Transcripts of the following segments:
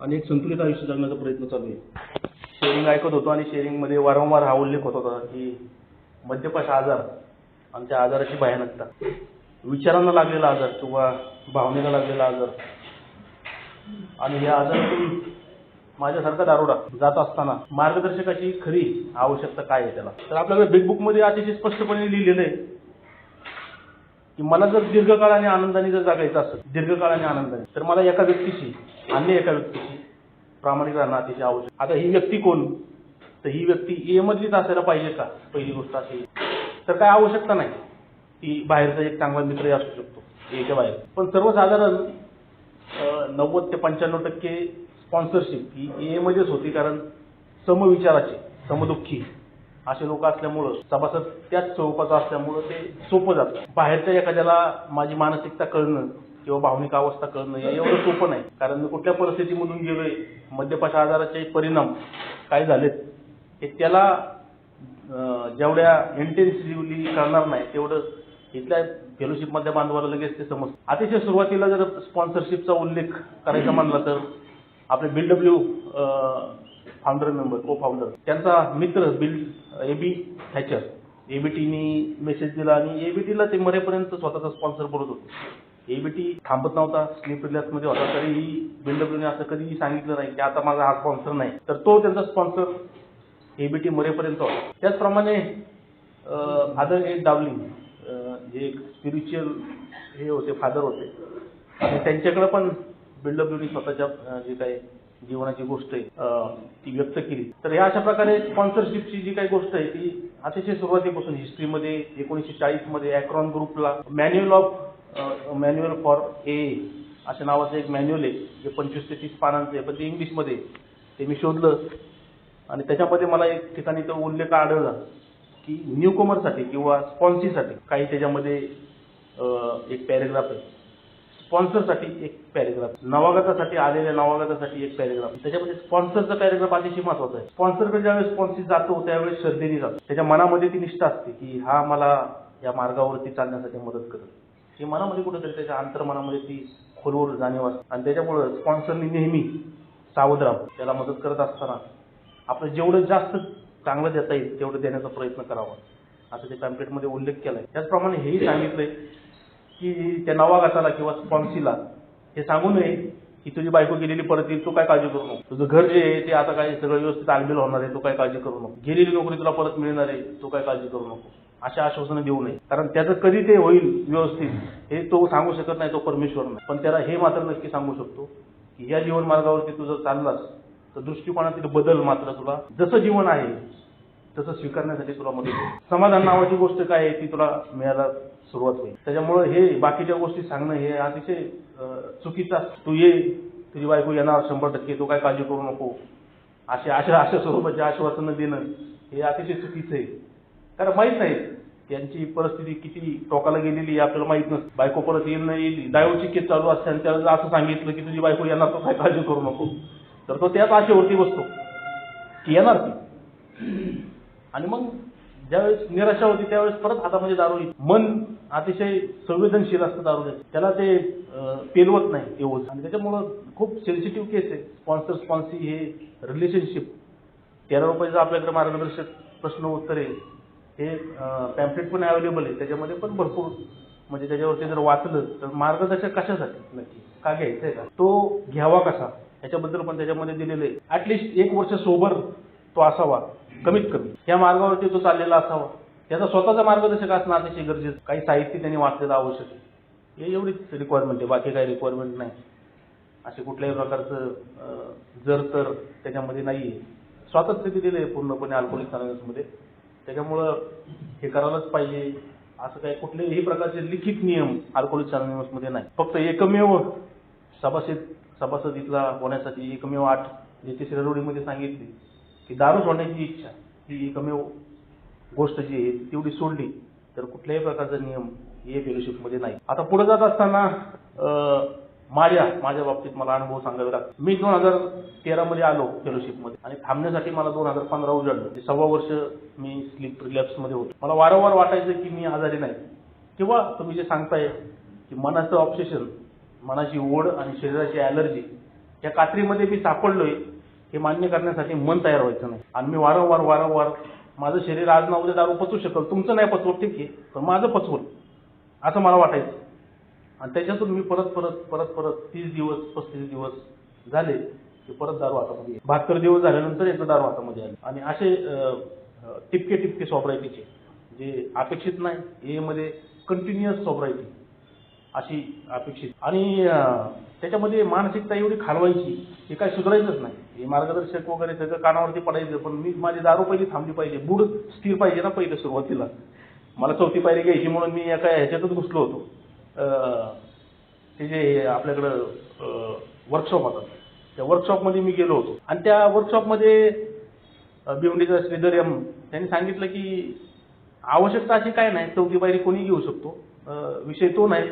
आणि एक संतुलित आयुष्य जगण्याचा प्रयत्न चालू आहे. शेअरिंग ऐकत होतो आणि शेअरिंगमध्ये वारंवार हा उल्लेख होत होता की मद्यपाश आजार आणि त्या आजाराची भयानकता. विचारांना लागलेला आजार किंवा भावनेला लागलेला आजार. आणि या आजारातून माझ्यासारखा दारोडा जात असताना मार्गदर्शकाची खरी आवश्यकता काय आहे त्याला? तर आपल्याकडे बिग बुकमध्ये अतिशय स्पष्टपणे लिहिलेलं आहे. की मला जर दीर्घकाळ आणि आनंदाने जर जगायचं असेल दीर्घकाळ आणि आनंदाने तर मला एका व्यक्तीशी अन्य एका व्यक्तीशी प्रामाणिक राहणं अतिशय आवश्यक. आता ही व्यक्ती कोण? तर ही व्यक्ती ए मधलीच असायला पाहिजे का? पहिली गोष्ट अशी. तर काय आवश्यकता नाही. ती बाहेरचा एक चांगला मित्रही असू शकतो एच्या बाहेर. पण सर्वसाधारण नव्वद ते पंच्याण्णव टक्के स्पॉन्सरशिप ही ए होती कारण समविचाराची समदुःखी. असे लोक असल्यामुळं सभासद त्याच स्वरूपाचा असल्यामुळं ते सोपं जातं. बाहेरच्या एखाद्याला माझी मानसिकता कळणं किंवा भावनिक अवस्था कळणं हे एवढं सोपं नाही. कारण मी कुठल्या परिस्थितीमधून गेलोय मद्यपाशा आजाराचे परिणाम काय झालेत हे त्याला जेवढ्या इंटेन्सिव्हली कळणार नाही तेवढं इथल्या फेलोशिपमधल्या बांधवाला लगेच ते समज अतिशय सुरुवातीला जर स्पॉन्सरशिपचा उल्लेख करायचा म्हणला तर आपले bill W founder member co founder त्यांचा मित्र बिल एबी हॅचर एबीटीनी मेसेज दिला आणि एबीटीला ते मरेपर्यंत स्वतःचा स्पॉन्सर बोलत होते. एबीटी थांबत नव्हता स्लीपमध्ये होता तरीही बिल्डब्ल्यूने असं कधीही सांगितलं नाही की आता माझा हा स्पॉन्सर नाही. तर तो त्यांचा स्पॉन्सर एबीटी मरेपर्यंत होता. त्याचप्रमाणे फादर ए डावलिंग जे एक स्पिरिच्युअल हे होते फादर होते. आणि त्यांच्याकडे पण बिल्डब्ल्यूनी स्वतःच्या जे काही जीवनाची गोष्ट आहे ती व्यक्त केली. तर या अशा प्रकारे स्पॉन्सरशिपची जी काही गोष्ट आहे ती अतिशय सुरुवातीपासून हिस्ट्रीमध्ये एकोणीसशे चाळीसमध्ये अॅक्रॉन ग्रुपला manual of manual for a अशा नावाचं एक मॅन्युअल आहे जे पंचवीस ते तीस पानांचं आहे पण ते इंग्लिशमध्ये ते मी शोधलं आणि त्याच्यामध्ये मला एक ठिकाणी तो उल्लेख आढळला की न्यूकमरसाठी किंवा स्पॉन्सीसाठी काही त्याच्यामध्ये एक पॅरेग्राफ आहे. स्पॉन्सरसाठी एक पॅरेग्राफ. नवागतासाठी आलेल्या नवागतासाठी एक पॅरेग्राफ. त्याच्यामध्ये स्पॉन्सरचा पॅरेग्राफ अतिशय महत्त्वाचा आहे. स्पॉन्सरकडे ज्यावेळेस स्पॉन्सर जातो त्यावेळेस श्रद्धेने जातो. त्याच्या मनामध्ये ती निष्ठा असते की हा मला या मार्गावरती चालण्यासाठी मदत करत हे मनामध्ये कुठेतरी त्याच्या अंतर्मनामध्ये ती खोलवर जाणीव असते. आणि त्याच्यामुळं स्पॉन्सरनी नेहमी सावध राहावं. त्याला मदत करत असताना आपलं जेवढं जास्त चांगलं देता येईल तेवढं देण्याचा प्रयत्न करावा. असं ते पॅम्पलेटमध्ये उल्लेख केलाय. त्याचप्रमाणे हेही सांगितलंय की त्या नवागताला किंवा स्पॉन्सीला हे सांगू नये की तुझी बायको गेलेली परत येईल तू काय काळजी करू नको. तुझं घर जे आहे ते आता काय सगळं व्यवस्थित आलबिल होणार आहे तू काय काळजी करू नको. गेलेली नोकरी तुला परत मिळणार आहे तू काय काळजी करू नको. अशा आश्वासनं देऊ नये. कारण त्याचं कधी ते होईल व्यवस्थित हे तो सांगू शकत नाही तो परमेश्वर नाही. पण त्याला हे मात्र नक्की सांगू शकतो की या जीवन मार्गावरती तू जर चाललास तर दृष्टिकोनातील बदल मात्र तुला जसं जीवन आहे तसं स्वीकारण्यासाठी तुला मदत समाधान नावाची गोष्ट काय आहे ती तुला मिळायला सुरुवात होईल. त्याच्यामुळे हे बाकीच्या गोष्टी सांगणं हे अतिशय चुकीचा तू ये तुझी बायको येणार शंभर टक्के तू काय काळजी करू नको. अशा अशा अशा स्वरूपाचे आश्वासनं देणं हे अतिशय चुकीचं आहे. कारण माहीत नाही त्यांची परिस्थिती किती टोकाला गेलेली आपल्याला माहीत नसतं. बायको परत येईल नाही येईल. डायोची केस चालू असते आणि त्याला असं सांगितलं की तुझी बायको येणार तर काय काळजी करू नको. तर तो त्याच आशेवरती बसतो. की येणार ती. आणि मग ज्यावेळेस निराशा होती त्यावेळेस परत हातामध्ये दारू येईल. मन अतिशय संवेदनशील असतं दारूच्या त्याला ते पेलवत नाही एवढं. आणि त्याच्यामुळं खूप सेन्सिटिव्ह केस आहे. स्पॉन्सर स्पॉन्सी हे रिलेशनशिप तेरा रुपयाचं आपल्याकडे मार्गदर्शक प्रश्न उत्तरे हे पॅम्पलेट पण अवेलेबल आहे. त्याच्यामध्ये पण भरपूर म्हणजे त्याच्यावरती जर वाचलं तर मार्गदर्शक कशासाठी? नक्की. का घ्यायचं आहे का? तो घ्यावा कसा? याच्याबद्दल पण त्याच्यामध्ये दिलेलं आहे. ऍटलिस्ट एक वर्ष सोबर तो असावा कमीत कमी. या मार्गावरती तो चाललेला असावा. त्याचा स्वतःचा मार्गदर्शक असणं अतिशय गरजेचं. काही साहित्य त्यांनी वाचलेलं आवश्यक आहे. हे एवढीच रिक्वायरमेंट आहे. बाकी काही रिक्वायरमेंट नाही. असे कुठल्याही प्रकारचं जर तर त्याच्यामध्ये नाही आहे स्वातंत्र्य दिलेलं आहे पूर्णपणे अल्कोहोलिकमध्ये. त्याच्यामुळं हे करायलाच पाहिजे. असं काही कुठल्याही प्रकारचे लिखित नियम अल्कोहोलिकमध्ये नाही. फक्त एकमेव सभासद सभासद इथला होण्यासाठी एकमेव आठ ज्याची शिरडोडीमध्ये सांगितली की दारू सोडण्याची इच्छा ही एकमेव गोष्ट जी आहे तेवढी सोडली तर कुठल्याही प्रकारचा नियम ए फेलोशिपमध्ये नाही. आता पुढे जात असताना माझ्या माझ्या बाबतीत मला अनुभव सांगावे लागतात मी दोन हजार तेरामध्ये आलो फेलोशिपमध्ये आणि थांबण्यासाठी मला दोन हजार पंधरा उजाडलं सव्वा वर्ष मी स्लीप रिलॅप्समध्ये होतो. मला वारंवार वाटायचं की मी आजारी नाही. किंवा तुम्ही जे सांगताय की मनाचं ऑब्सेशन मनाची ओढ आणि शरीराची ॲलर्जी या कात्रीमध्ये मी सापडलोय हे मान्य करण्यासाठी मन तयार व्हायचं नाही. आणि मी वारंवार वारंवार माझं शरीर आज ना उद्या दारू पचवू शकल तुमचं नाही पचवत ठीक आहे. पण माझं पचवल असं मला वाटायचं. आणि त्याच्यातून मी परत परत परत परत तीस दिवस पस्तीस दिवस झाले की परत दारू हातामध्ये बहात्तर दिवस झाल्यानंतर एकदा दारू हातामध्ये आली आणि असे टिपके टिपके सोबरायटीचे जे अपेक्षित नाही हे मध्ये कंटिन्युअस सोबरायटी अशी अपेक्षित. आणि त्याच्यामध्ये मानसिकता एवढी खालवायची हे काय सुधारायचंच नाही. हे मार्गदर्शक वगैरे सगळं कानावरती पडायचं पण मी माझी दारू पहिली थांबली पाहिजे. बुड स्थिर पाहिजे ना पहिलं सुरुवातीला. मला चौथी पायरी घ्यायची म्हणून मी एका ह्याच्यातच घुसलो होतो. ते जे आपल्याकडं वर्कशॉप होता. त्या वर्कशॉपमध्ये मी गेलो होतो. आणि त्या वर्कशॉपमध्ये भिवंडीचा श्रीधर एम त्यांनी सांगितलं की आवश्यकता अशी काय नाही चौथी पायरी कोणी घेऊ शकतो. विषय तो नाही.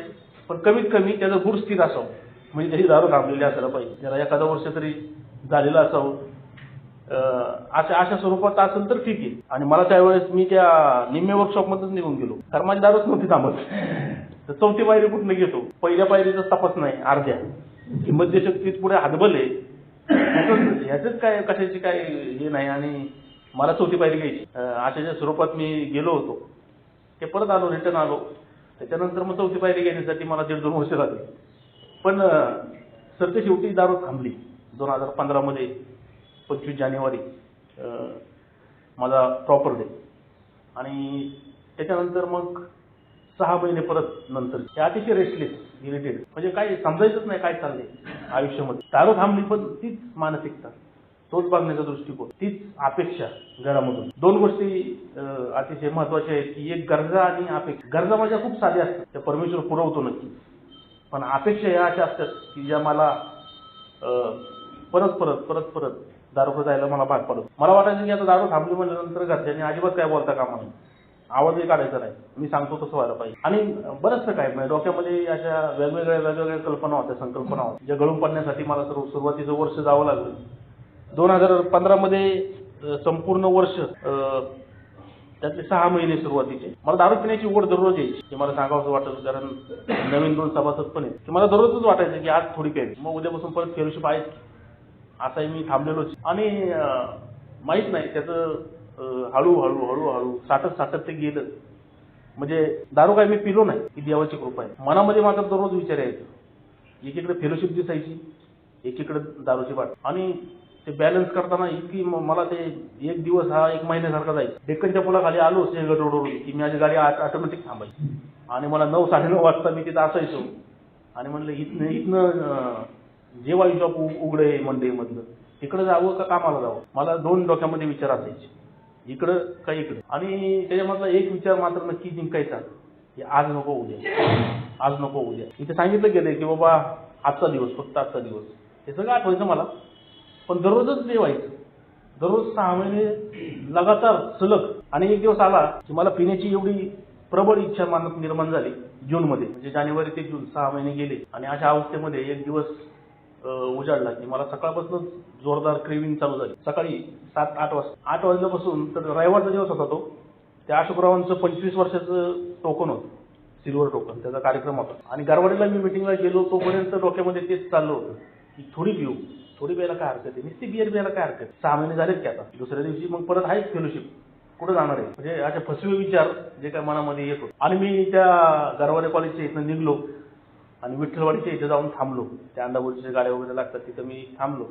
पण कमीत कमी त्याचं गुड स्थिर असावं. म्हणजे त्याची दारू थांबलेली असायला पाहिजे. त्याला एखादा वर्ष तरी झालेलं असावं. अशा अशा स्वरूपात असेल तर ठीक आहे. आणि मला त्यावेळेस मी त्या निम्मे वर्कशॉपमध्येच निघून गेलो. कारण माझी दारूच नव्हती थांबत. तर चौथी पायरी कुठनं घेतो? पहिल्या पायरीचा तपास नाही अर्ध्या. ही मध्यशक्तीत पुढे हातबल आहे. ह्याचंच काय कशाची काय हे नाही आणि मला चौथी पायरी घ्यायची. अशाच्या स्वरूपात मी गेलो होतो. ते परत आलो रिटर्न आलो. त्याच्यानंतर मग चौथी पायरी घेण्यासाठी मला दीड दोन वर्ष लागले. पण अं, सरते शेवटी दारू थांबली. दोन हजार पंधरामध्ये पंचवीस जानेवारी माझा प्रॉपर डे आणि त्याच्यानंतर मग सहा महिने परत नंतर. ते अतिशय रेस्टलेस इरिटेड म्हणजे काय समजायचंच नाही काय चाललंय आयुष्यामध्ये. दारू थांबली पण तीच मानसिकता. तोच बघण्याचा दृष्टिकोन तीच अपेक्षा घरामधून. दोन गोष्टी अतिशय महत्त्वाच्या आहेत की एक गरजा आणि अपेक्षा. गरजा माझ्या खूप साध्या असतात त्या परमेश्वर पुरवतो नक्की. पण अपेक्षा या अशा असतात की ज्या मला परत परत परत परत दारू जायला मला भाग पडत मला वाटायचं की आता दारू थांबली म्हणल्यानंतर घरच्यांनी अजिबात काय बोलता कामा नये. आवाजही काढायचा नाही. मी सांगतो तसं व्हायला पाहिजे. आणि बरंचसं काय म्हणजे डोक्यामध्ये अशा वेगवेगळ्या वेगवेगळ्या कल्पना होत्या संकल्पना होत्या ज्या गळून पडण्यासाठी मला सर्व सुरुवातीचं वर्ष जावं लागलं. दोन हजार पंधरामध्ये संपूर्ण वर्ष त्यातले सहा महिने सुरुवातीचे. मला दारू पिण्याची ओढ दररोज यायची. ते मला सांगावं वाटत कारण नवीन दोन सभासद पण आहेत. मला दररोजच वाटायचं की आज थोडी प्यायची मग उद्यापासून परत फेलोशिप आहेच असाही मी थांबलेलोच आणि माहीत माहीत नाही त्याचं हळूहळू हळूहळू साठत साठत ते गेलं. म्हणजे दारू काय मी पिलो नाही ही देवाची कृपा आहे. मनामध्ये माझा दररोज विचार यायचा. एकीकडे फेलोशिप दिसायची एकीकडे दारूची वाट. आणि ते बॅलन्स करताना इतकी मला ते एक दिवस हा एक महिन्यासारखा जाईल. डेक्कनच्या पुलाखाली आलो सिंहगड रोडवरून की माझी गाडी ऑटोमॅटिक थांबायची. आणि मला नऊ साडेनऊ वाजता मी तिथं असायचो. आणि म्हणलं इथनं इथनं अं, जॉब शॉप उघडे मंडईमधलं. तिकडं जावं का कामाला जावं? मला दोन डोक्यामध्ये विचार असायचे. इकडं का इकडं? आणि त्याच्यामधला एक विचार मात्र नक्की जिंकायचा की आज नको उद्या. आज नको उद्या. इथे सांगितलं गेलंय की बाबा आजचा दिवस फक्त आजचा दिवस. हे सगळं आठवायचं मला. पण दररोजच ते व्हायचं. दररोज सहा महिने लगातार सलग. आणि एक दिवस आला की मला पिण्याची एवढी प्रबळ इच्छा मनात निर्माण झाली जूनमध्ये. म्हणजे जानेवारी ते जून सहा महिने गेले. आणि अशा अवस्थेमध्ये एक दिवस उजाडला की मला सकाळपासून जोरदार क्रेविंग चालू झाली. सकाळी सात आठ वाजता. आठ वाजल्यापासून तर रविवारचा दिवस होता तो. त्या अशोकरावांचं पंचवीस वर्षाचं टोकन होतं. सिल्वर टोकन त्याचा कार्यक्रम होता. आणि गारवाडीला मी मिटिंगला गेलो तोपर्यंत डोक्यामध्ये तेच चाललं होतं की थोडी पिऊ. थोडी वेळेला काय हरकत आहे? नुसती बिअर प्यायला काय हरकत सहा महिने झालेत की आता. दुसऱ्या दिवशी मग परत आहेच फेलोशिप कुठं जाणार आहे? म्हणजे असे फसवे विचार जे काय मनामध्ये येत आणि मी त्या गारवाडे कॉलेजच्या इथनं निघलो आणि विठ्ठलवाडीच्या इथे जाऊन थांबलो. त्या अंदाबोरीच्या गाड्या वगैरे लागतात तिथं मी थांबलो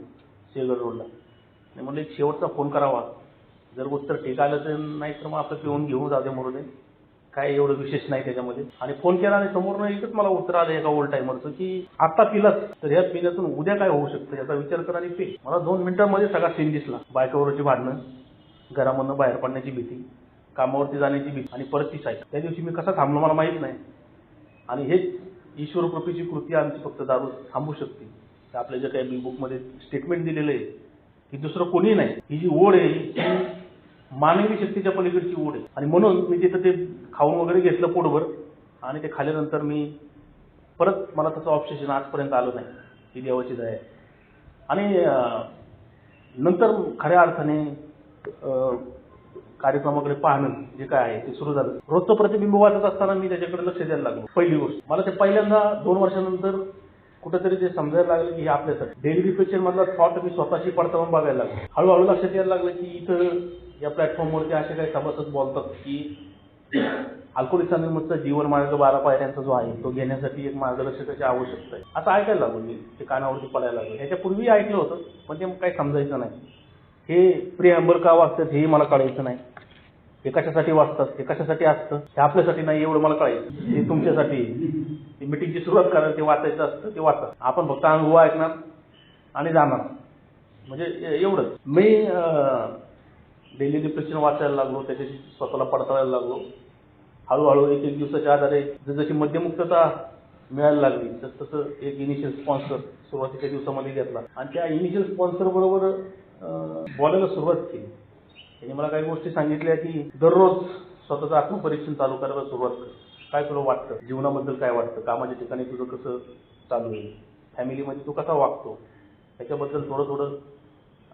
शेगड रोडला. आणि म्हणलं एक शेवटचा फोन करावा. जर उत्तर ठीक आलं तर नाही तर मग आपलं पिऊन घेऊन जाते दे म्हणून काय एवढं विशेष नाही त्याच्यामध्ये. आणि फोन केला आणि समोरनं एकच मला उत्तर आलं एका ओल्ड टायमरचं की आता पिलंच तर ह्या पिण्यातून उद्या काय होऊ शकतं याचा विचार कर आणि पे. मला दोन मिनिटांमध्ये सगळा सीन दिसला. बायकावरची भांडणं घरामधनं बाहेर पडण्याची भीती कामावरती जाण्याची भीती आणि परत ती साईट त्या दिवशी मी कसा थांबलो मला माहीत नाही. आणि हेच ईश्वर कृती आमची फक्त दारू थांबू शकते. आपल्या जे काही बुकमध्ये स्टेटमेंट दिलेलं आहे की दुसरं कोणी नाही. ही जी ओढ आहे मानवी शक्तीच्या पलीकडची ओढ आहे. आणि म्हणून मी तिथं ते खाऊन वगैरे घेतलं पोटभर आणि ते खाल्यानंतर मी परत मला तसं ऑप्शेशन आजपर्यंत आलं नाही. ही देवाची दया आहे. आणि नंतर खऱ्या अर्थाने कार्यक्रमाकडे पाहणं जे काय आहे ते सुरू झालं. रोजचं प्रतिबिंब वाचत असताना मी त्याच्याकडे लक्ष द्यायला लागलो. पहिली गोष्ट मला ते पहिल्यांदा दोन वर्षानंतर कुठेतरी ते समजायला लागलं की हे आपल्यासाठी. डेली रिफ्लेक्शन मधला थॉट मी स्वतःची पडताळून बघायला लागलो. हळूहळू लक्षात यायला लागलं की इथं या प्लॅटफॉर्मवरती असे काही सभासद बोलतात की अल्कोहोलिक अनोनिमसचा जीवन मार्ग बारा पायऱ्यांचा जो आहे तो घेण्यासाठी एक मार्गदर्शकाची आवश्यकता आहे. असं ऐकायला लागलो मी ते कानावरती पडायला लागलो. ह्याच्यापूर्वी ऐकलं होतं पण ते काही समजायचं नाही. हे प्रियांबर का वाचतात हेही मला कळायचं नाही. हे कशासाठी वाचतात हे कशासाठी असतं हे आपल्यासाठी नाही एवढं मला कळायचं. हे तुमच्यासाठी ती मिटिंगची सुरुवात करायला ते वाचायचं असतं ते वाचा. आपण फक्त अनुभव ऐकणार आणि जाणार. म्हणजे एवढंच. मी डेली डिप्रेशन वाचायला लागलो त्याच्याशी स्वतःला पडताळायला लागलो. हळूहळू एक एक दिवसाच्या आधारे जसजशी मध्यमुक्तता मिळायला लागली तस तसं एक इनिशियल स्पॉन्सर सुरुवातीच्या दिवसामध्ये घेतला. आणि त्या इनिशियल स्पॉन्सर बरोबर बोलायला सुरुवात केली. त्यांनी मला काही गोष्टी सांगितल्या की दररोज स्वतःचं आत्मपरीक्षण चालू करायला सुरुवात कर. काय तुला वाटतं? जीवनाबद्दल काय वाटतं? कामाच्या ठिकाणी तुझं कसं चालू आहे? फॅमिलीमध्ये तू कसा वागतो? त्याच्याबद्दल थोडं थोडं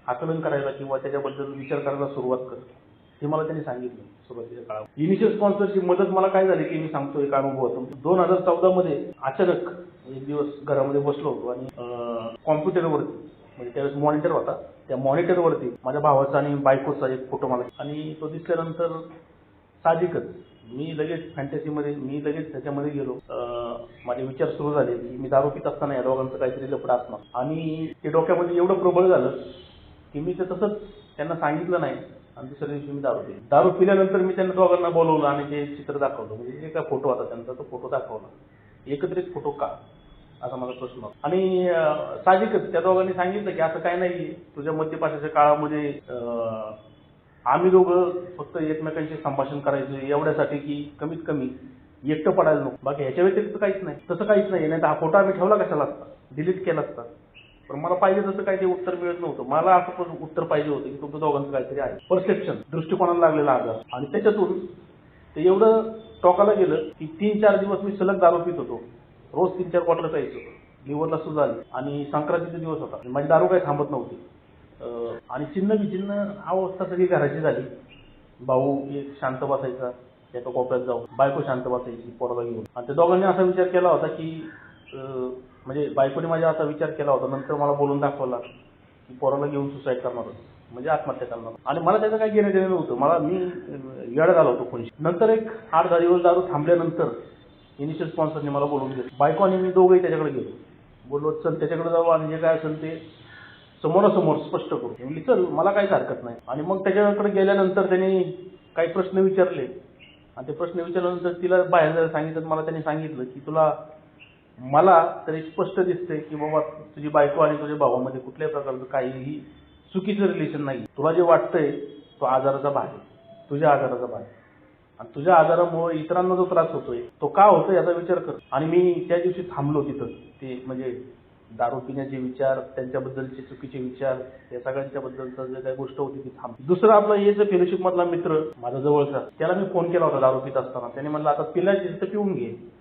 आकलन करायला किंवा त्याच्याबद्दल विचार करायला सुरुवात कर. हे मला त्यांनी सांगितलं सुरुवातीच्या काळात इनिशियल स्पॉन्सरशिप मदत मला काय झाली की मी सांगतो एक अनुभव. दोन हजार चौदा मध्ये अचानक एक दिवस घरामध्ये बसलो होतो आणि कॉम्प्युटरवरती म्हणजे त्यावेळेस मॉनिटर होता. त्या मॉनिटरवरती माझ्या भावाचा आणि बायकोचा एक फोटो मला आणि तो दिसल्यानंतर साहजिकच मी लगेच फॅन्टसीमध्ये मी लगेच त्याच्यामध्ये गेलो. माझे विचार सुरू झाले की मी दारू पित असताना या दोघांचं काहीतरी लपडा असणार. आणि ते डोक्यामध्ये एवढं प्रबळ झालं की मी ते तसंच त्यांना सांगितलं नाही. आणि दुसऱ्या दिवशी मी दारू पिली. दारू पिल्यानंतर मी त्यांना दोघांना बोलवलं आणि ते चित्र दाखवलं. म्हणजे जे काय फोटो होता त्यांचा तो फोटो दाखवला. एकत्रित फोटो का? असा माझा प्रश्न आणि साहजिकच त्या दोघांनी सांगितलं की असं काय नाही तुझ्या मध्यपाशाच्या काळामध्ये आम्ही दोघं फक्त एकमेकांशी संभाषण करायचो एवढ्यासाठी की कमीत कमी एकटं पडायला नको. बाकी ह्याच्या व्यतिरिक्त काहीच नाही. तसं काहीच नाही नाही तर हा फोटो आम्ही ठेवला कशाला असता? डिलीट केला असता? पण मला पाहिजे तसं काही ते उत्तर मिळत नव्हतं. मला असं पण उत्तर पाहिजे होतं की तुमचं दोघांचं काहीतरी आहे. परसेप्शन दृष्टिकोनाला लागलेला आजार आणि त्याच्यातून ते एवढं टोकाला गेलं की तीन चार दिवस मी सलग दारू पित होतो. रोज तीन चार बॉटल प्यायचो लिव्हरला सुज आली आणि संक्रांतीचा दिवस होता. माझी दारू काही थांबत नव्हती. अं, आणि चिन्ह विचिन्ह अवस्था सगळी घराची झाली. भाऊ एक शांत बसायचा एका कोपऱ्यात जाऊन. बायको शांत बसायची पोराला घेऊन. आणि त्या दोघांनी असा विचार केला होता की अं, म्हणजे बायकोने माझ्या असा विचार केला होता नंतर मला बोलून दाखवला की पोराला घेऊन सुसाईड करणार म्हणजे आत्महत्या करणार आणि मला त्याचं काही घेणं देणं नव्हतं. मला मी येड येडा झालो होतो कोणी नंतर एक आठ दहा दिवस दारू थांबल्यानंतर इनिशियल स्पॉन्सरने मला बोलवून घेतलं बायको आणि मी दोघंही त्याच्याकडे गेलो. बोललो चल त्याच्याकडे जाऊ आणि जे काय असेल ते समोरासमोर स्पष्ट करू. मी म्हणली, चल मला काहीच हरकत नाही. आणि मग त्याच्याकडे गेल्यानंतर त्यांनी काही प्रश्न विचारले. आणि ते प्रश्न विचारल्यानंतर तिला बाहेर जायला सांगितलं मला त्यांनी सांगितलं की तुला मला तरी स्पष्ट दिसते की बाबा तुझी बायको आणि तुझ्या भावामध्ये कुठल्याही प्रकारचं काहीही चुकीचं रिलेशन नाही तुला जे वाटतंय तो आजाराचा भाग आहे. तुझ्या आजाराचा भाग आणि तुझ्या आजारामुळे इतरांना जो त्रास होतोय तो का होतोय याचा विचार कर. आणि मी त्या दिवशी थांबलो तिथं. ते म्हणजे दारू पिण्याचे विचार त्यांच्याबद्दलचे चुकीचे विचार या सगळ्यांच्या बद्दलचा जे काही गोष्ट होती ती थांब. दुसरा आपला हे जो फेलोशिप मधला मित्र माझा जवळचा त्याला मी फोन केला होता दारू पित असताना. त्याने म्हणलं आता पिल्याची तर पिऊन घे.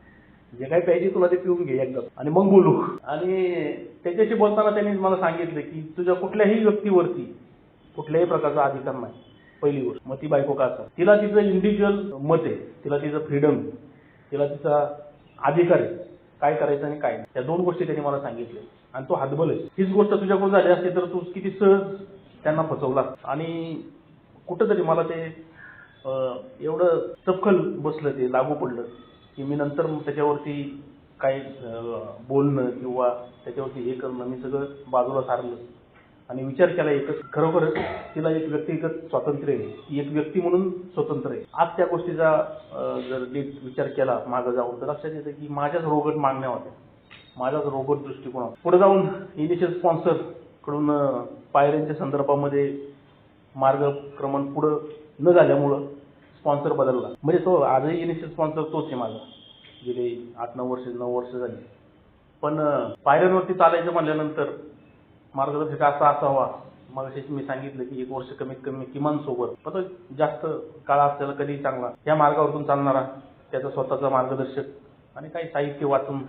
जे काही पाहिजे तुला ते पिऊन घे एकदा. आणि मग बोलू. आणि त्याच्याशी बोलताना त्यांनी मला सांगितलं की तुझ्या कुठल्याही व्यक्तीवरती कुठल्याही प्रकारचा अधिकार नाही. पहिली गोष्ट. मग ती बायको का तिला तिचं इंडिव्हिज्युअल मत आहे. तिला तिचं फ्रीडम तिला तिचा अधिकार आहे. काय करायचं आणि काय त्या दोन गोष्टी त्यांनी मला सांगितल्या. आणि तो हातबल आहे. हीच गोष्ट तुझ्याकडून झाली असते तर तू किती सहज त्यांना फसवला. आणि कुठंतरी मला ते एवढं चपखल बसलं ते लागू पडलं. की मी नंतर त्याच्यावरती काही बोलणं किंवा त्याच्यावरती हे करणं मी सगळं बाजूला सारलं. आणि विचार केला एकच खरोखरच तिला एक व्यक्तिगत स्वातंत्र्य आहे. ती एक व्यक्ती म्हणून स्वतंत्र आहे. आज त्या गोष्टीचा जर नीट विचार केला मागं जाऊन तर लक्षात येतं की माझ्याच रोगट मागण्या होत्या. माझाच रोगट दृष्टिकोन पुढे जाऊन इनिशियल स्पॉन्सरकडून पायऱ्यांच्या संदर्भामध्ये मार्गक्रमण पुढं न झाल्यामुळं स्पॉन्सर बदलला. म्हणजे तो आजही इनिशियल स्पॉन्सर तोच आहे माझा. गेले आठ नऊ वर्ष नऊ वर्ष झाली. पण पायऱ्यांवरती चालायचं म्हणल्यानंतर मार्गदर्शक असा असावा. मग मी सांगितलं की एक वर्ष कमीत कमी किमान सोबत. पण जास्त काळ असलेला कधी चांगला. या मार्गावरतून चालणारा त्याचा स्वतःचा मार्गदर्शक आणि काही साहित्य वाचून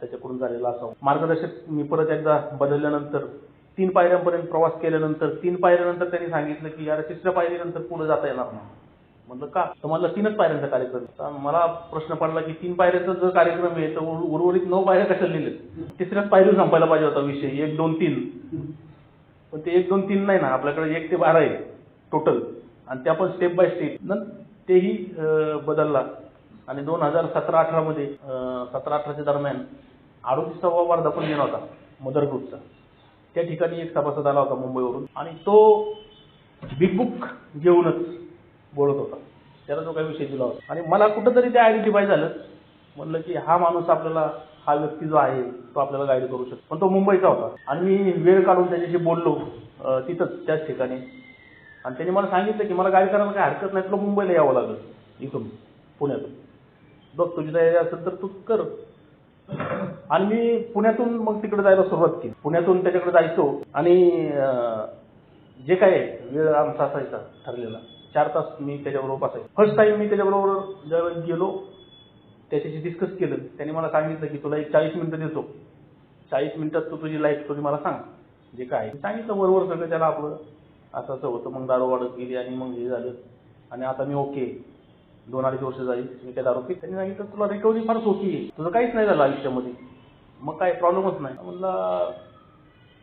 त्याच्याकडून झालेला असावा. मार्गदर्शक मी परत एकदा बदलल्यानंतर तीन पायऱ्यांपर्यंत प्रवास केल्यानंतर तीन पायऱ्यानंतर त्यांनी सांगितलं की यार तिसऱ्या पायरीनंतर पुढे जाता येणार नाही. म्हणलं का? तर म्हणलं तीनच पायऱ्यांचा कार्यक्रम. मला प्रश्न पडला की तीन पायऱ्याचा जर कार्यक्रम आहे तर उर्वरित नऊ पायऱ्या कशा लिहिले तिसऱ्याच पायरी संपायला पाहिजे होता विषय एक दोन तीन. पण ते एक दोन तीन नाही ना आपल्याकडे एक ते बारा आहे टोटल आणि त्या पण स्टेप बाय स्टेप न तेही बदलला. आणि दोन हजार सतरा अठरा मध्ये सतरा अठराच्या दरम्यान अडोतीसावा वर्धापन गेला होता मदर ग्रुपचा त्या ठिकाणी एक सभासद आला होता मुंबईवरून. आणि तो बिग बुक घेऊनच बोलत होता. त्याला जो काही विषय दिला होता. आणि मला कुठंतरी ते आयडेंटिफाय झालं. म्हणलं की हा माणूस आपल्याला हा व्यक्ती जो आहे तो आपल्याला गाईड करू शकतो. पण तो मुंबईचा होता. आणि मी वेळ काढून त्याच्याशी बोललो तिथंच त्याच ठिकाणी. आणि त्यांनी मला सांगितलं की मला गाडी करायला काही हरकत नाही तुला मुंबईला यावं लागेल. इथून पुण्यातून. बघ तुझी तयारी असेल तर तू कर. आणि मी पुण्यातून मग तिकडे जायला सुरुवात केली. पुण्यातून त्याच्याकडे जायचो. आणि जे काय वेळ आमचा असायचा ठरलेला चार तास मी त्याच्याबरोबर बसायचो. फर्स्ट टाइम मी त्याच्याबरोबर ज्यावेळेस गेलो त्याच्याशी डिस्कस केलं. त्याने मला सांगितलं की तुला एक चाळीस मिनिटं देतो. चाळीस मिनिटात तू तुझी लाईफ स्टोरी मला सांग. जे काय. सांगितलं बरोबर सगळं त्याला आपलं. असं असं होतं मग दारू वाढत गेली आणि मग हे झालं. आणि आता मी ओके दोन अडीच वर्ष झाली मी काय दारू पीत. त्यांनी सांगितलं तुला रिकव्हरी फारच ओके आहे. तुझं काहीच नाही झालं आयुष्यामध्ये. मग काय प्रॉब्लेमच नाही. म्हणलं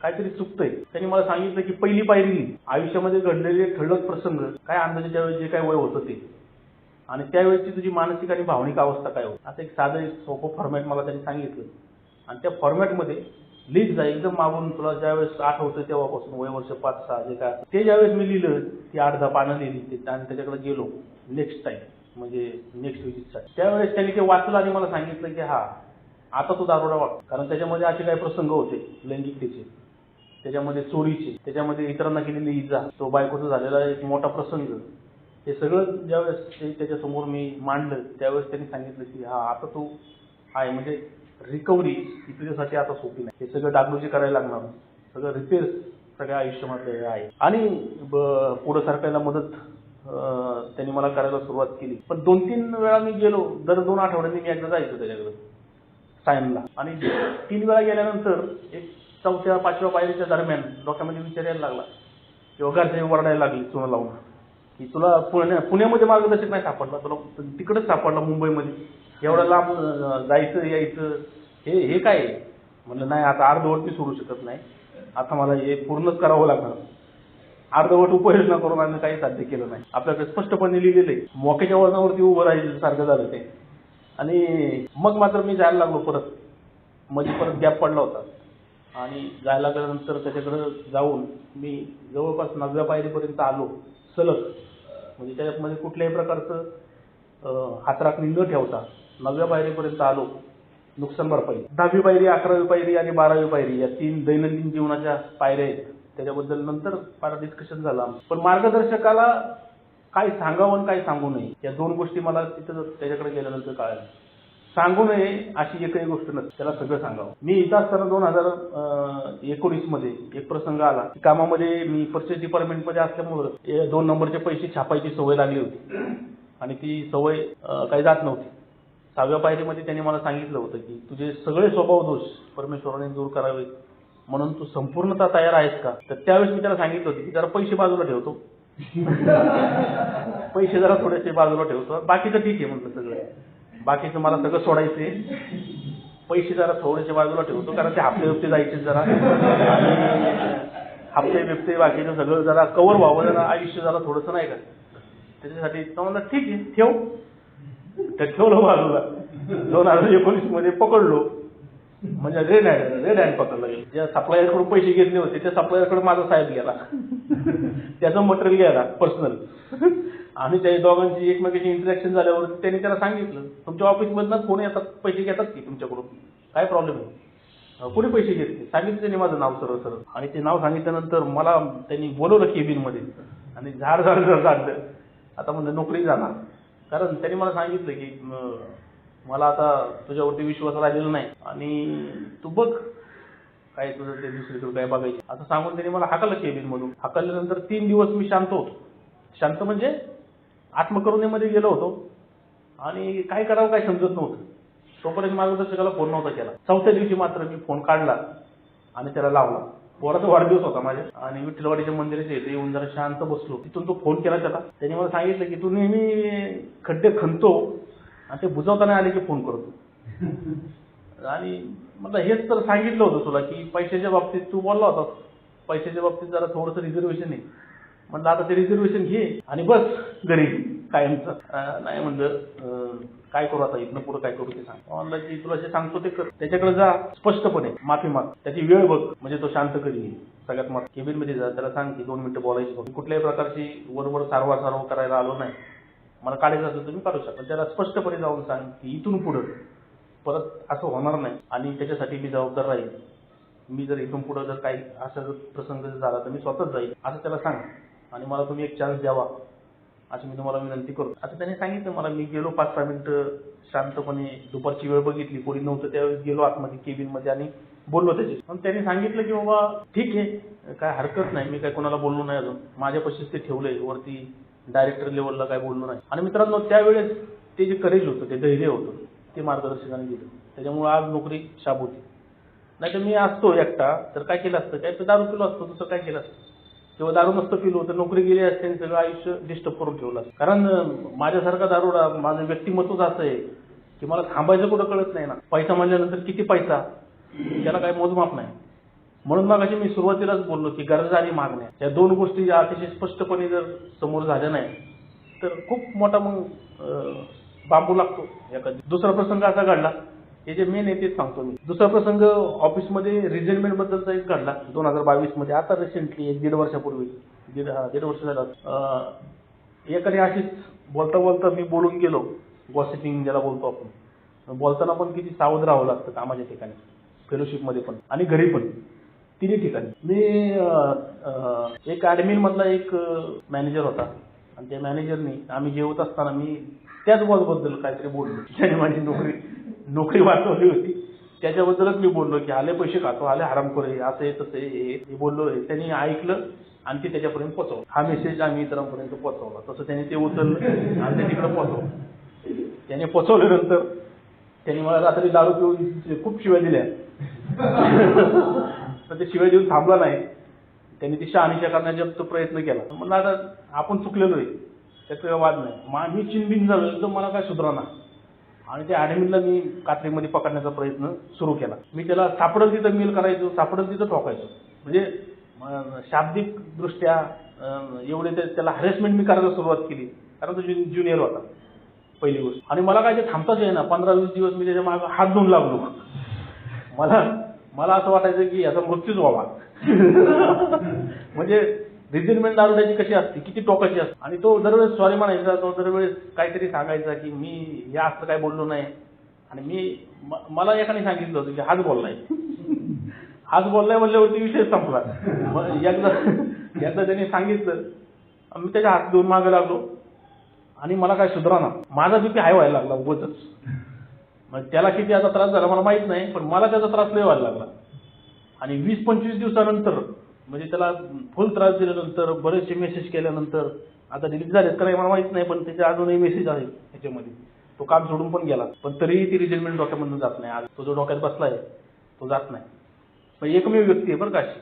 काहीतरी चुकतंय. त्यांनी मला सांगितलं की पहिली पायरी आयुष्यामध्ये घडलेले ठळक प्रसंग काय अंदाजे ज्यावेळेस जे काय वय होतं ते. आणि त्यावेळेची तुझी मानसिक आणि भावनिक अवस्था काय होती? असं एक साधं सोपं फॉर्मॅट मला त्यांनी सांगितलं. आणि त्या फॉर्मॅटमध्ये लिहित जा एकदम मागून तुला ज्यावेळेस आठवतं तेव्हापासून वय वर्ष पाच सहा जे काय ते ज्यावेळेस मी लिहिलं ती आठ दहा पानं लिहिली ते आणि त्याच्याकडे गेलो नेक्स्ट टाइम म्हणजे नेक्स्ट विजिटसाठी त्यावेळेस त्यांनी ते वाचलं आणि मला सांगितलं की हा आता तो दारोडा वाटतो कारण त्याच्यामध्ये असे काही प्रसंग होते लैंगिकतेचे. त्याच्यामध्ये चोरीचे त्याच्यामध्ये इतरांना केलेली इजा तो बायकोचा झालेला एक मोठा प्रसंग. हे सगळं ज्यावेळेस ते त्याच्यासमोर मी मांडलं त्यावेळेस त्यांनी सांगितलं की हा आता तो आहे म्हणजे रिकव्हरी ही तुझ्यासाठी आता सोपी नाही. हे सगळं डागडुजी करायला लागणार. सगळं रिपेअर सगळ्या आयुष्यामध्ये आहे. आणि पुढे पुढं सरकायला मदत त्यांनी मला करायला सुरुवात केली. पण दोन तीन वेळा मी गेलो. दर दोन आठवड्यांनी मी एकदा जायचो त्याच्याकडे. सायनला. आणि तीन वेळा गेल्यानंतर एक चौथ्या पाचव्या पायरीच्या दरम्यान डोक्यामध्ये विचार यायला लागला. किंवा घरचे वरडायला लागली चुना लावून. की तुला पुण्या पुण्यामध्ये मार्गदर्शक नाही सापडला तुला तिकडेच सापडला मुंबईमध्ये. एवढं लांब जायचं यायचं हे हे काय? म्हणलं नाही आता अर्धवट सोडू शकत नाही. आता मला हे पूर्णच करावं लागणार. अर्धवट उपाययोजना करून आम्ही काही साध्य केलं नाही. आपल्याकडे स्पष्टपणे लिहिलेलं आहे. मोक्याच्या वजनावरती उभं राहायचं सारखं झालं ते. आणि मग मात्र मी जायला लागलो परत. म्हणजे परत गॅप पडला होता. आणि जायला लागल्यानंतर त्याच्याकडं जाऊन मी जवळपास नवव्या पायरीपर्यंत आलो सलग. म्हणजे त्याच्यामध्ये कुठल्याही प्रकारचं हातराखणी न ठेवता नवव्या पायरीपर्यंत आलो नुकसान भरपाई दहावी पायरी अकरावी पायरी आणि बारावी पायरी या तीन दैनंदिन जीवनाच्या पायऱ्या आहेत. त्याच्याबद्दल नंतर फार डिस्कशन झालं पण मार्गदर्शकाला काय सांगावं आणि काय सांगू नये या दोन गोष्टी मला तिथं त्याच्याकडे गेल्यानंतर कळाल्या. सांगू नये अशी एकही गोष्ट नसते. त्याला सगळं सांगावं. मी इथं असताना दोन हजार एकोणीसमध्ये एक प्रसंग आला. की कामामध्ये मी परचेस डिपार्टमेंटमध्ये असल्यामुळं दोन नंबरचे पैसे छापायची सवय लागली होती. आणि ती सवय काही जात नव्हती. सहाव्या पायरीमध्ये त्यांनी मला सांगितलं होतं की तुझे सगळे स्वभाव दोष परमेश्वराने दूर करावे म्हणून तू संपूर्णतः तयार आहेस का? तर त्यावेळेस मी त्याला सांगितलं होतं की जरा पैसे बाजूला ठेवतो पैसे जरा थोडेसे बाजूला ठेवतो बाकीचं ठीक आहे म्हटलं सगळं. बाकीचं मला सगळं सोडायचंय. पैसे जरा थोडेसे बाजूला ठेवतो कारण ते हप्ते हप्ते जायचे जरा. हप्ते बिप्ते बाकीचं सगळं जरा कवर व्हावं जरा आयुष्य जरा थोडंसं नाही का? त्याच्यासाठी तो म्हणला ठीक आहे ठेव. तर ठेवलं बाजूला. दोन हजार एकोणीसमध्ये पकडलो. म्हणजे रेड हँड रेड हँड पकडला. ज्या ज्या सप्लायरकडून पैसे घेतले होते त्या सप्लायरकडून माझा साहेब गेला. त्याचं मटेरियल घ्यायला पर्सनल आणि त्या दोघांची एकमेकांची इंटरॅक्शन झाल्यावर त्यांनी त्याला सांगितलं. तुमच्या ऑफिसमधनं फोन येतात पैसे घेतात की तुमच्याकडून? काय प्रॉब्लेम आहे? कोणी पैसे घेतले सांगितलं त्यांनी माझं नाव सरळ सरळ. आणि ते नाव सांगितल्यानंतर मला त्यांनी बोलवलं केबिनमध्ये आणि झाड झाड झाड झाडलं. आता म्हणजे नोकरी जाणार. कारण त्यांनी मला सांगितलं की मला आता तुझ्यावरती विश्वास राहिलेला नाही. आणि तू बघ काय तुझं ते दुसरीकडे काय बघायचं. असं सांगून त्यांनी मला हाकलं केबिन मधून. हाकलल्यानंतर तीन दिवस मी शांत होतो. शांत म्हणजे आत्मकरुणेमध्ये गेलो होतो. आणि काय करावं काय समजत नव्हतं. तोपर्यंत मार्गदर्शकाला फोन नव्हता केला. चौथ्या दिवशी मात्र मी फोन काढला आणि त्याला लावला. पोराचा वाढदिवस होता माझ्या. आणि विठ्ठलवाडीच्या मंदिराच्या इथे येऊन जरा शांत बसलो. तिथून तो फोन केला त्याला. त्याने मला सांगितलं की तू नेहमी खड्डे खणतो आणि ते बुजवताना आले की फोन करतो. आणि मला हेच तर सांगितलं होतं तुला की पैशाच्या बाबतीत तू बोलला होता पैशाच्या बाबतीत जरा थोडंसं रिझर्वेशन आहे. म्हणलं आता ते रिझर्वेशन घे आणि बस घरी. कायमचं. नाही म्हणलं काय करू आता? इथनं पुढं काय करू ते सांग. म्हणलं की तुला जे सांगतो ते कर. त्याच्याकडे जा स्पष्टपणे. माफी माग. त्याची वेळ बघ. म्हणजे तो शांत करी. सगळ्यात मग केबिनमध्ये जा. त्याला सांग की दोन मिनिटं बोलायची बघ कुठल्याही प्रकारची वरवर सारवा सारव करायला आलो नाही. मला काढायचं असेल तुम्ही काढू शकता. त्याला स्पष्टपणे जाऊन सांग की इथून पुढं परत असं होणार नाही. आणि त्याच्यासाठी मी जबाबदार राहील मी जर इथून पुढं जर काही असा जर प्रसंग जर झाला तर मी स्वतःच जाईल असं त्याला सांग. आणि मला तुम्ही एक चान्स द्यावा अशी मी तुम्हाला विनंती करतो. आता त्याने सांगितलं मला मी गेलो पाच सहा मिनिटं शांतपणे दुपारची वेळ बघितली कोणी नव्हतं त्यावेळेस गेलो आतमध्ये केबिनमध्ये आणि बोललो त्याचे पण त्याने सांगितलं की बाबा ठीक आहे काय हरकत नाही मी काय कोणाला बोललो नाही अजून. माझ्यापाशीच ते ठेवलंय वरती डायरेक्टर लेवलला काय बोललो नाही. आणि मित्रांनो त्यावेळेस ते जे करेज होतं ते धैर्य होतं ते मार्गदर्शकाने दिलं. त्याच्यामुळे आज नोकरी शाब होती नाही तर मी असतो एकटा तर काय केलं असतं? काय दारू पिलो असतो दुसरं काय केलं असतं? किंवा दारू नसतं पिलो तर नोकरी गेली असते आणि सगळं आयुष्य डिस्टर्ब करून ठेवलं असतं. कारण माझ्यासारखा दारुडा माझं व्यक्तिमत्वच असं आहे की मला थांबायचं कुठं कळत नाही ना. पैसा म्हणल्यानंतर किती पैसा? त्याला काही मोजमाप नाही. म्हणून मग मी सुरुवातीलाच बोललो की गरजा आणि मागण्या. या दोन गोष्टी ज्या अतिशय स्पष्टपणे जर समोर झाल्या नाही तर खूप मोठा मग बांबू लागतो एखादी. दुसरा प्रसंग असा घडला. हे जे मेन आहे तेच सांगतो मी. दुसरा प्रसंग ऑफिसमध्ये रिझाइनमेंट बद्दलचा एक घडला दोन हजार बावीसमध्ये आता रिसेंटली एक दीड वर्षापूर्वी दीड दीड वर्ष झालं. एकाने अशीच बोलता बोलता मी बोलून गेलो गॉसिपिंग ज्याला बोलतो आपण. बोलताना पण किती सावध राहावं लागतं कामाच्या ठिकाणी फेलोशिपमध्ये पण आणि घरी पण तिन्ही ठिकाणी. मी एक ऍडमिन मधला एक मॅनेजर होता. आणि त्या मॅनेजरनी आम्ही जेवत असताना मी त्याच बॉसबद्दल काहीतरी बोललो. त्याने माझी नोकरी नोकरी वाचवली होती. त्याच्याबद्दलच मी बोललो की आले पैसे खातो आले हरामखोर आहे असं आहे तसं हे हे बोललो. त्यांनी ऐकलं आणि ते त्याच्यापर्यंत पोहोचवलं. हा मेसेज आम्ही इतरांपर्यंत पोहोचवला. तसं त्याने ते उचललं आणि ते तिकडे पोहोचवलं. त्याने पोचवल्यानंतर त्यांनी मला रात्री दारू पिऊन खूप शिव्या दिल्या. तर ते शिव्या देऊन थांबला नाही. त्यांनी ती शहानिशा करण्याचा तो प्रयत्न केला. मग आता आपण चुकलेलो आहे. त्याचा वाद नाही. मा मी चिनबिन झालो तर मला काय सुधराना आणि त्या ॲडमिनला मी कात्रीमध्ये पकडण्याचा प्रयत्न सुरू केला. मी त्याला सापडल तिथं मेल करायचो सापडल तिथं ठोकायचो. म्हणजे शाब्दिक दृष्ट्या एवढे ते त्याला हॅरेसमेंट मी करायला सुरुवात केली. कारण तो ज्युनियर होता पहिली गोष्ट. आणि मला काय ते थांबताच आहे ना पंधरा वीस दिवस मी त्याच्यामागे हात धुवून लागलो. मला मला असं वाटायचं की याचा मृत्यूच व्हावा. म्हणजे रिझनमेंट दारुड्याची कशी असते? किती टोकाची असते? आणि तो दरवेळेस सॉरी म्हणायचा तो दरवेळेस काहीतरी सांगायचा की मी हे असं काय बोललो नाही. आणि मी मला एकाने सांगितलं होतं की हाच बोललाय. हाच बोललाय म्हणल्यावरती विषय संपला. एकदा एकदा त्याने सांगितलं. मी त्याच्या हात देऊन मागे लागलो. आणि मला काय सुधराना माझा बीपी हाय व्हायला लागला उगतच मग त्याला किती आता त्रास झाला मला माहीत नाही पण मला त्याचा त्रास लय व्हायला लागला. आणि वीस पंचवीस दिवसानंतर म्हणजे त्याला फुल त्रास दिल्यानंतर बरेचसे मेसेज केल्यानंतर आता डिलीट झालेत. का नाही मला माहीत नाही पण त्याचे अजूनही मेसेज आहे त्याच्यामध्ये. तो काम सोडून पण गेला. पण तरीही ती रिजल्टमेंट डोक्यामधून जात नाही. आज तो जो डोक्यात आहे तो जात नाही. पण एकमेव व्यक्ती आहे बरं का अशी.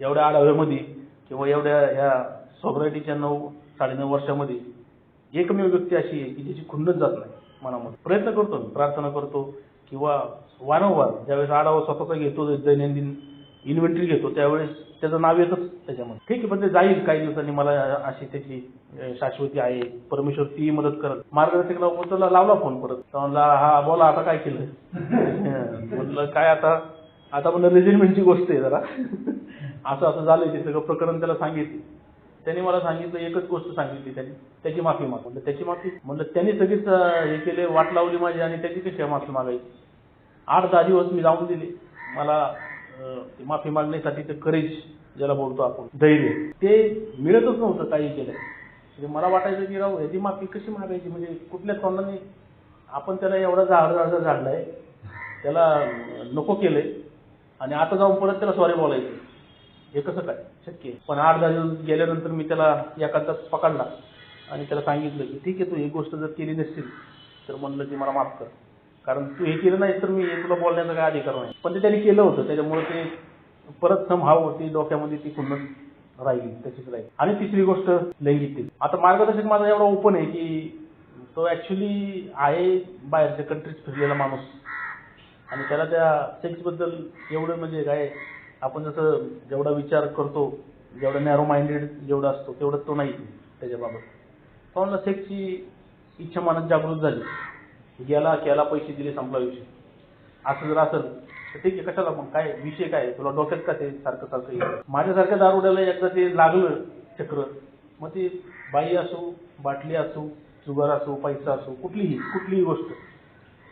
एवढ्या आढाव्यामध्ये किंवा एवढ्या ह्या सोसायटीच्या नऊ साडेनऊ वर्षामध्ये एकमेव व्यक्ती अशी आहे की ज्याची खुन्नच जात नाही मनामध्ये. प्रयत्न करतो प्रार्थना करतो किंवा वारंवार ज्यावेळेस आढावा स्वतःचा घेतो दैनंदिन इन्व्हेंटरी घेतो त्यावेळेस त्याचं नाव येतच त्याच्यामध्ये. ठीक आहे पण ते जाईल काही दिवसांनी मला अशी त्याची शाश्वती आहे. परमेश्वर ती मदत करत. मार्गदर्शकला लावला फोन परत. म्हणला हा बोला आता काय केलं? म्हणलं काय आता आता म्हणलं रेजिमेंटची गोष्ट आहे जरा. असं असं झालंय ते सगळं प्रकरण त्याला सांगितलं. त्यांनी मला सांगितलं एकच गोष्ट सांगितली त्यांनी त्याची माफी माग. म्हणलं त्याची माफी? म्हणलं त्यांनी सगळीच हे केले वाट लावली माझी आणि त्याची कशी माफी मागायची? आठ दहा दिवस मी जाऊन दिले. मला माफी मागण्यासाठी ते करेज ज्याला बोलतो आपण धैर्य. ते मिळतच नव्हतं काही केलं. म्हणजे मला वाटायचं की राव ह्याची माफी कशी मागायची? म्हणजे कुठल्या तोंडाने आपण त्याला एवढा झाड जाड झाडलाय त्याला नको केलंय आणि आता जाऊन परत त्याला सॉरी बोलायचं. हे कसं काय? शक्य पण आठ दहा दिवस गेल्यानंतर मी त्याला एखादा पकडला आणि त्याला सांगितलं की ठीक आहे तू ही गोष्ट जर केली नसतील तर म्हणलं की मला माफ कर. कारण तू हे केलं नाही तर मी तुला बोलण्याचा काय अधिकार नाही. पण ते त्यांनी केलं होतं त्याच्यामुळे ते परत समहाव ती डोक्यामध्ये ती खुन्नस राहिली तशीच राहील. आणि तिसरी गोष्ट लैंगिकते आता मार्गदर्शक माझा एवढा ओपन आहे की तो ऍक्च्युली आहे बाहेरच्या कंट्रीत फिरलेला माणूस. आणि त्याला त्या सेक्सबद्दल एवढं म्हणजे काय आपण जसं जेवढा विचार करतो जेवढा नॅरो माइंडेड जेवढा असतो तेवढं तो नाही त्याच्याबाबत. तो सेक्सची इच्छा मनात जागृत झाली. गेला केला पैसे दिले संपला विषय. असं जर असेल तर ठीक आहे कशाला मग? काय विषय काय? तुला डोक्यात का ते सारखं सारखं येईल माझ्यासारख्या दारुड्याला एकदा ते लागलं चक्र मग ते बाई असो बाटली असो जुगार असो पैसा असो कुठलीही कुठलीही गोष्ट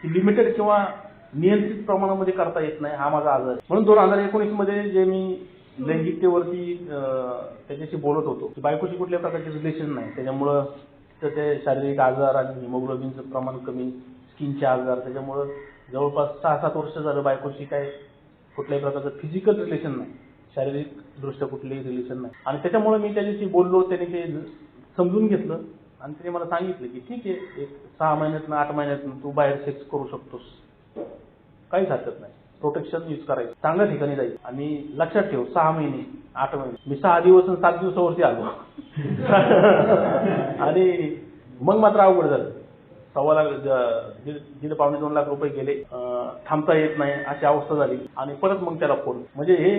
ती लिमिटेड किंवा नियंत्रित प्रमाणामध्ये करता येत नाही हा माझा आजार आहे. म्हणून दोन हजार एकोणीसमध्ये जे मी लैंगिकतेवरती त्याच्याशी बोलत होतो की बायकोशी कुठल्या प्रकारचे रिलेशन नाही त्याच्यामुळं तर ते शारीरिक आजार आणि हिमोग्लोबिनचं प्रमाण कमी स्किनचे आजार त्याच्यामुळं जवळपास सहा सात वर्ष झालं बायकोशी काय कुठल्याही प्रकारचं फिजिकल रिलेशन नाही. शारीरिक दृष्ट्या कुठलेही रिलेशन नाही. आणि त्याच्यामुळे मी त्याच्याशी बोललो त्याने ते समजून घेतलं आणि त्याने मला सांगितलं की ठीक आहे एक सहा महिन्यातनं आठ महिन्यातनं तू बाहेर सेक्स करू शकतोस. काहीच हरकत नाही. प्रोटेक्शन यूज करायचं. चांगल्या ठिकाणी जाईल. आणि लक्षात ठेव सहा महिने आठ महिने. मी सहा दिवस आणि सात दिवसावरती आलो. आणि मग मात्र अवघड झालं. सव्वा लाख दीड दीड पावणे दोन लाख रुपये गेले. थांबता येत नाही अशी अवस्था झाली. आणि परत मग त्याला फोन म्हणजे हे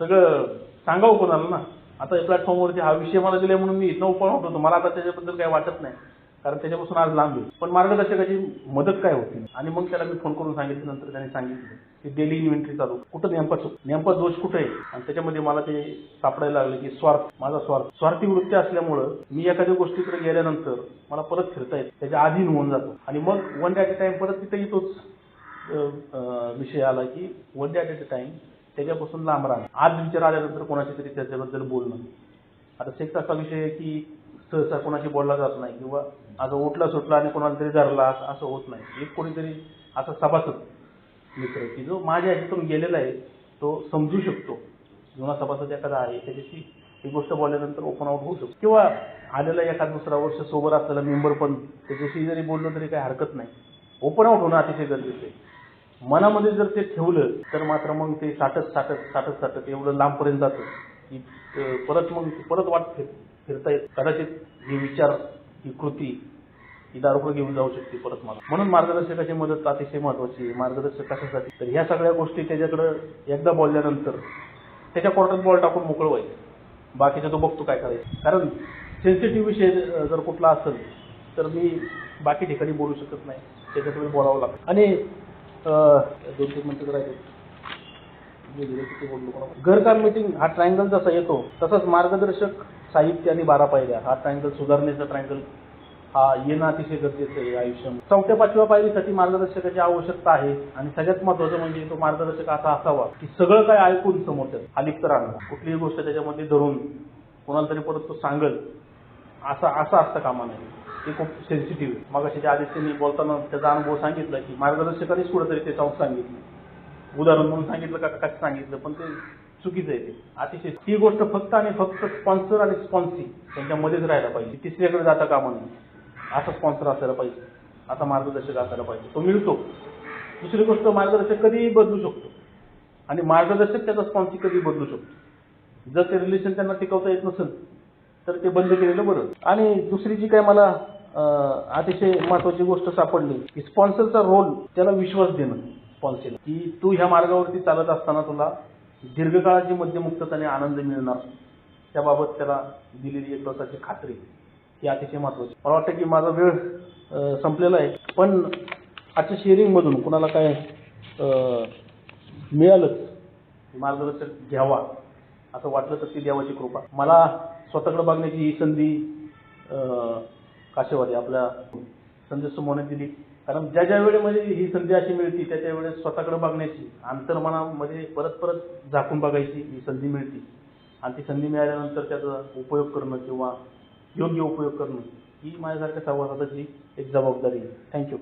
सगळं सांगावं कोणाला ना? आता प्लॅटफॉर्मवरती हा विषय मला दिलाय म्हणून मी इथं उपाय होतो. मला आता त्याच्याबद्दल काही वाटत नाही. कारण त्याच्यापासून आज लांब आहे पण मार्गदर्शकाची मदत काय होती? आणि मग त्याला मी फोन करून सांगितलं नंतर त्याने सांगितलं की डेली इन्व्हेंटरी चालू. कुठं नेमका चूक नेमका दोष कुठे आहे? आणि त्याच्यामध्ये मला ते सापडायला लागलं की स्वार्थ माझा स्वार्थ. स्वार्थी वृत्ती असल्यामुळं मी एखाद्या गोष्टीकडे गेल्यानंतर मला परत फिरता येत. त्याच्या आधीन होऊन जातो. आणि मग one day at a time परत तिथे येतोच विषय आला की one day at a time त्याच्यापासून लांब राहणं. आज विचार आल्यानंतर कोणाशी तरी त्याच्याबद्दल बोलणं. आता सेक्स असा विषय आहे की सहसा कोणाशी बोलला जात नाही किंवा आता उठला सुटला आणि कोणाला तरी धरला असं होत नाही. एक कोणीतरी असा सभासद मित्र की जो माझ्या ह्याच्यातून गेलेला आहे तो समजू शकतो. जुना सभासद एखादा आहे त्याच्याशी ही गोष्ट बोलल्यानंतर ओपन आउट होऊ शकतो. किंवा आलेला एखाद दुसरा वर्ष सोबत असलेला मेंबर पण त्याच्याशी जरी बोललो तरी काही हरकत नाही. ओपन आउट होणं अतिशय गरजेचं आहे. मनामध्ये जर ते ठेवलं तर मात्र मग ते साठत साठत साठत साठत एवढं लांबपर्यंत जातं. की परत मग परत वाट फिरता येत. कदाचित हे विचार ही कृती ही दारोकडे घेऊन जाऊ शकते परत मला. म्हणून मार्गदर्शकाची मदत अतिशय महत्वाची आहे? मार्गदर्शक कशासाठी? तर ह्या सगळ्या गोष्टी त्याच्याकडं एकदा बोलल्यानंतर त्याच्या कोर्टात बॉल टाकून मोकळं व्हायचं बाकीचं तो बघतो काय करायचं. कारण सेन्सिटिव्ह विषय जर कुठला असेल तर मी बाकी ठिकाणी बोलू शकत नाही. त्याच्याकडे बोलावं लागतं. आणि दोन तीन मिनटं राहिले बोललो घरकाम मीटिंग हा ट्रायंगल जसा येतो तसंच मार्गदर्शक साहित्य आणि बारा पायऱ्या. हा ट्रायंगल सुधारण्याचा ट्रायंगल हा येणं अतिशय गरजेचं आहे आयुष्यामध्ये. चौथ्या पाचव्या पायरीसाठी मार्गदर्शकाची आवश्यकता आहे आणि सगळ्यात महत्वाचं म्हणजे तो मार्गदर्शक असा असावा की सगळं काय ऐकून समोरच्या अलिप्त राहणार कुठलीही गोष्ट त्याच्यामध्ये धरून कोणाला तरी परत तो सांगल असा असं असतं कामा नाही ते खूप सेन्सिटिव्ह आहे. मग त्याच्या आधीच त्यांनी बोलताना त्याचा अनुभव सांगितला की मार्गदर्शकानेच कुठेतरी ते चावून सांगितलं. उदाहरण म्हणून सांगितलं का कसं सांगितलं पण ते चुकीचं आहे ते. अतिशय. ती गोष्ट फक्त आणि फक्त स्पॉन्सर आणि स्पॉन्सी त्यांच्यामध्येच राहायला पाहिजे. तिसऱ्याकडे जाता कामा नये. असा स्पॉन्सर असायला पाहिजे. असा मार्गदर्शक असायला पाहिजे. तो मिळतो. दुसरी गोष्ट मार्गदर्शक कधीही बदलू शकतो. आणि मार्गदर्शक त्याचा स्पॉन्सी कधी बदलू शकतो. जर ते रिलेशन त्यांना टिकवता येत नसेल तर ते बंद केलेलं बरं. आणि दुसरी जी काय मला अतिशय महत्वाची गोष्ट सापडली की स्पॉन्सरचा रोल त्याला विश्वास देणं स्पॉन्सरला की तू ह्या मार्गावरती चालत असताना तुला दीर्घकाळाची मद्यमुक्तता आणि आनंद मिळणार त्याबाबत त्याला दिलेली एक प्रकारची खात्री ही अतिशय महत्वाची मला वाटतं की माझा वेळ संपलेला आहे. पण आजच्या शेअरिंगमधून कुणाला काय अं, मिळालंच मार्गदर्शक घ्यावा असं वाटलं तर ती देवाची कृपा. मला स्वतःकडे बघण्याची ही संधी अं, काशेवाडी आपल्या संजय सुमोने दिली. कारण ज्या ज्या वेळेमध्ये ही संधी अशी मिळती त्या त्या वेळेस स्वतःकडे बघण्याची अंतर्मनामध्ये परत परत झाकून बघायची ही संधी मिळते. आणि ती संधी मिळाल्यानंतर त्याचा उपयोग करणं किंवा योग्य उपयोग करणं ही माझ्यासारख्या सहवासाची एक जबाबदारी आहे. थँक्यू